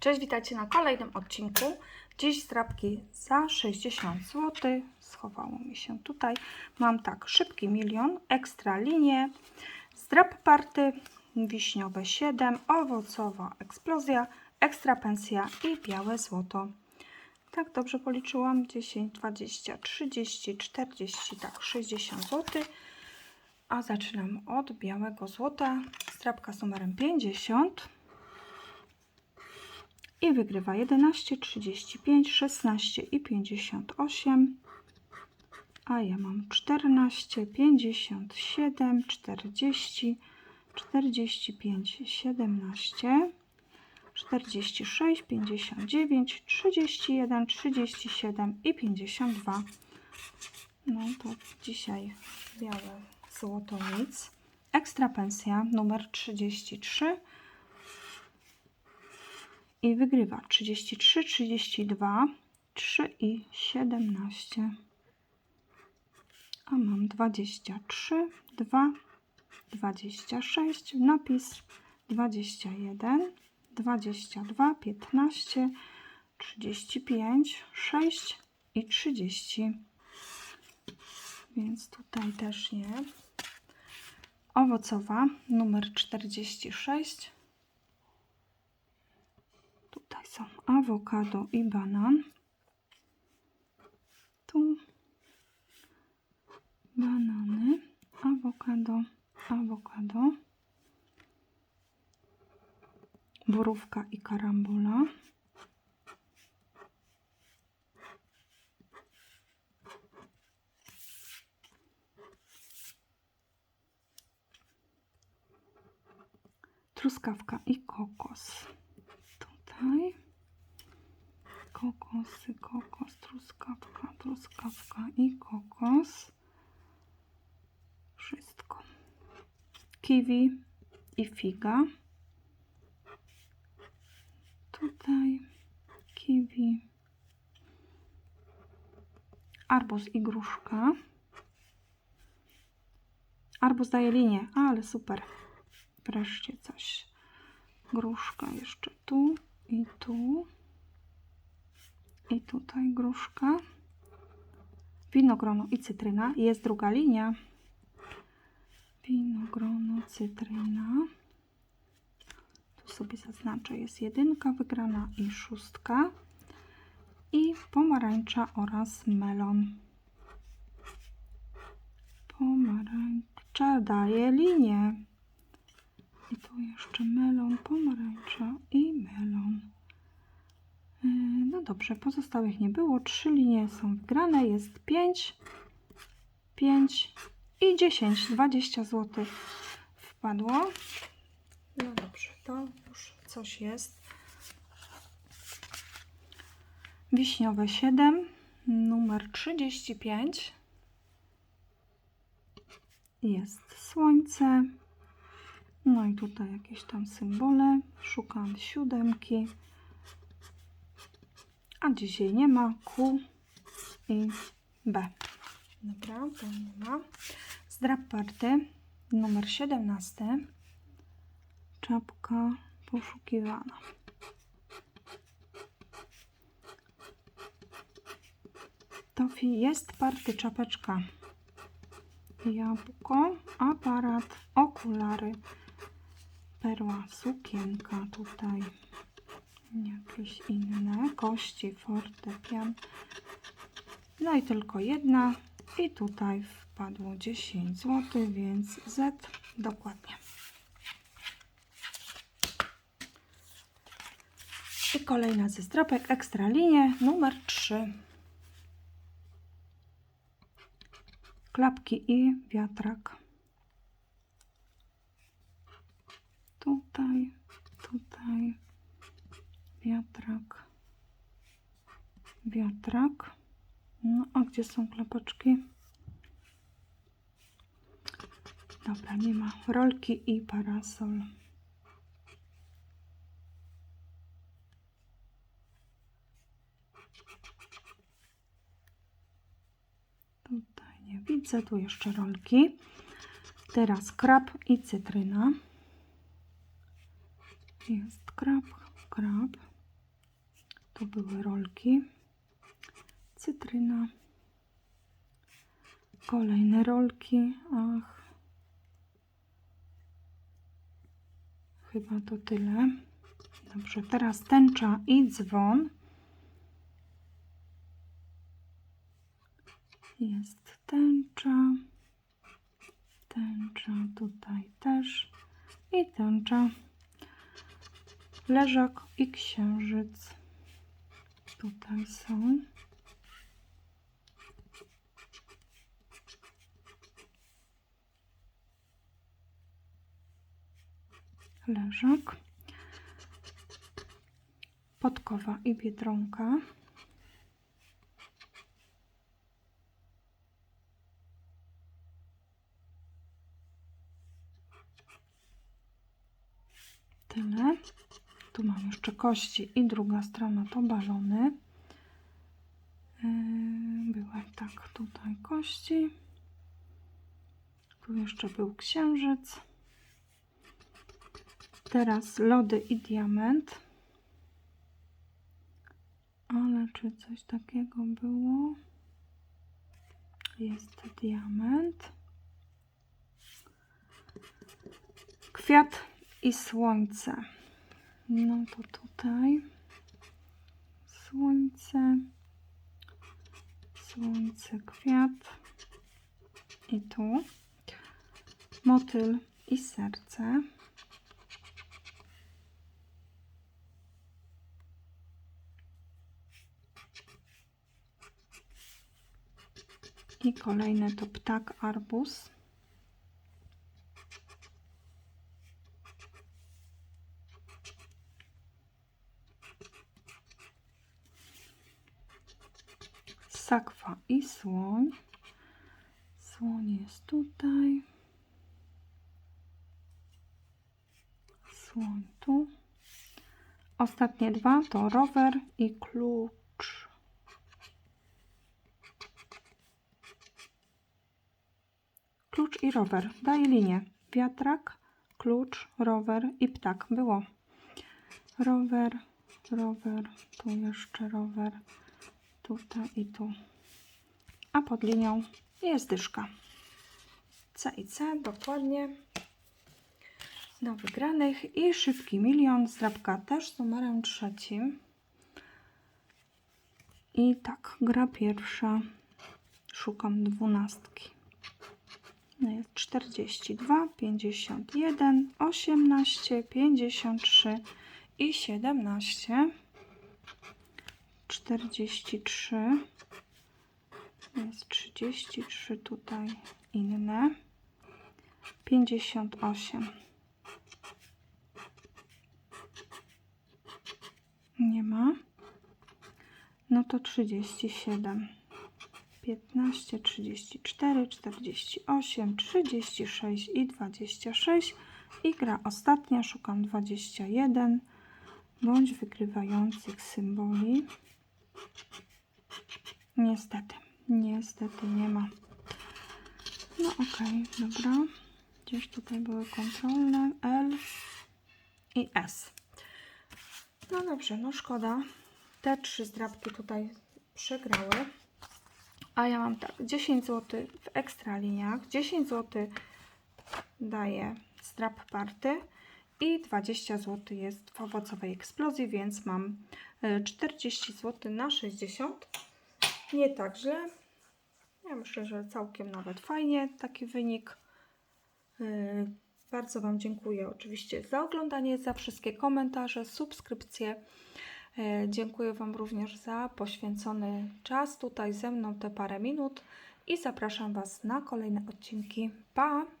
Cześć, witajcie na kolejnym odcinku. Dziś strapki za 60 zł. Schowało mi się tutaj. Mam tak, szybki milion, ekstra linie, zdrap party, wiśniowe 7, owocowa eksplozja, ekstra pensja i białe złoto. Tak, dobrze policzyłam. 10, 20, 30, 40, tak, 60 zł. A zaczynam od białego złota. Strapka z numerem 50 i wygrywa 11, 35, 16 i 58. A ja mam 14, 57, 40, 45, 17, 46, 59, 31, 37 i 52. No to dzisiaj białe złoto nic. Ekstra pensja numer 33 i wygrywa 33, 32, 3 i 17. A mam 23, 2, 26, napis 21, 22, 15, 35, 6 i 30. Więc tutaj też nie. Owocowa numer 46. Tutaj są awokado i banan. Tu banany, awokado, awokado, borówka i karambola. Truskawka i kokos tutaj. Kokosy, kokos, truskawka, truskawka i kokos. Wszystko. Kiwi i figa. Tutaj kiwi. Arbuz i gruszka. Arbuz daje linię, ale super. Wreszcie coś gruszka jeszcze tu i tu. I tutaj gruszka. Winogrono i cytryna. Jest druga linia. Winogrono, cytryna. Tu sobie zaznaczę. Jest jedynka wygrana i szóstka. I pomarańcza oraz melon. Pomarańcza daje linię tu jeszcze melon, pomarańcza i melon. Yy, No dobrze, pozostałych nie było. Trzy linie są wgrane. Jest 5, 5 i 10. 20 zł wpadło. No dobrze, to już coś jest. Wiśniowe 7, numer 35. Jest słońce. No i tutaj jakieś tam symbole. Szukam siódemki. A dzisiaj nie ma Q i B. Dobra, to nie ma. Zdrap party numer 17. Czapka poszukiwana. Tofi jest party czapeczka. Jabłko, aparat, okulary perła, sukienka tutaj, jakieś inne, kości, fortepian. No i tylko jedna i tutaj wpadło 10 zł, więc Z dokładnie. I kolejna ze stropek, ekstra linie, numer 3. Klapki i wiatrak. Tutaj, tutaj, wiatrak, wiatrak. No, a gdzie są klapeczki? Dobra, nie ma. Rolki i parasol. Tutaj nie widzę, tu jeszcze rolki. Teraz krab i cytryna. Jest krab, krab, Tu były rolki. Cytryna. Kolejne rolki. Ach. Chyba to tyle. Dobrze, teraz tęcza i dzwon. Jest tęcza. Tęcza tutaj też. I tęcza. Leżak i księżyc. Tutaj są. Leżak. Podkowa i biedronka. Tyle. Tu mam jeszcze kości i druga strona to balony. Yy, Były tak, tutaj kości. Tu jeszcze był księżyc. Teraz lody i diament. Ale czy coś takiego było? Jest diament. Kwiat i słońce. No to tutaj słońce, słońce, kwiat i tu motyl i serce. I kolejny to ptak arbuz. Sakwa i słoń. Słoń jest tutaj. Słoń tu. Ostatnie dwa to rower i klucz. Klucz i rower. Daj linię. Wiatrak, klucz, rower i ptak. Było. Rower, rower, tu jeszcze rower tutaj i tu. A pod linią jest dyszka. C i C dokładnie do wygranych i szybki milion, zdrabka też z numerem trzecim. I tak, gra pierwsza. Szukam dwunastki. No jest 42, 51, 18, 53 i 17. 43 jest 33 tutaj inne. 58 nie ma. No to 37 15 34 48 36 i 26 i gra ostatnia szukam 21 bądź wygrywających symboli Niestety, niestety nie ma. No okej, dobra. Gdzieś tutaj były kontrolne L i S. No dobrze, no szkoda. Te trzy zdrabki tutaj przegrały. A ja mam tak, 10 zł w ekstraliniach, 10 zł daje strap party i 20 zł jest w owocowej eksplozji, więc mam y, 40 zł na 60. Nie tak źle. Ja myślę, że całkiem nawet fajnie taki wynik. Y, Bardzo Wam dziękuję oczywiście za oglądanie, za wszystkie komentarze, subskrypcje. Y, Dziękuję Wam również za poświęcony czas tutaj ze mną te parę minut i zapraszam Was na kolejne odcinki. Pa!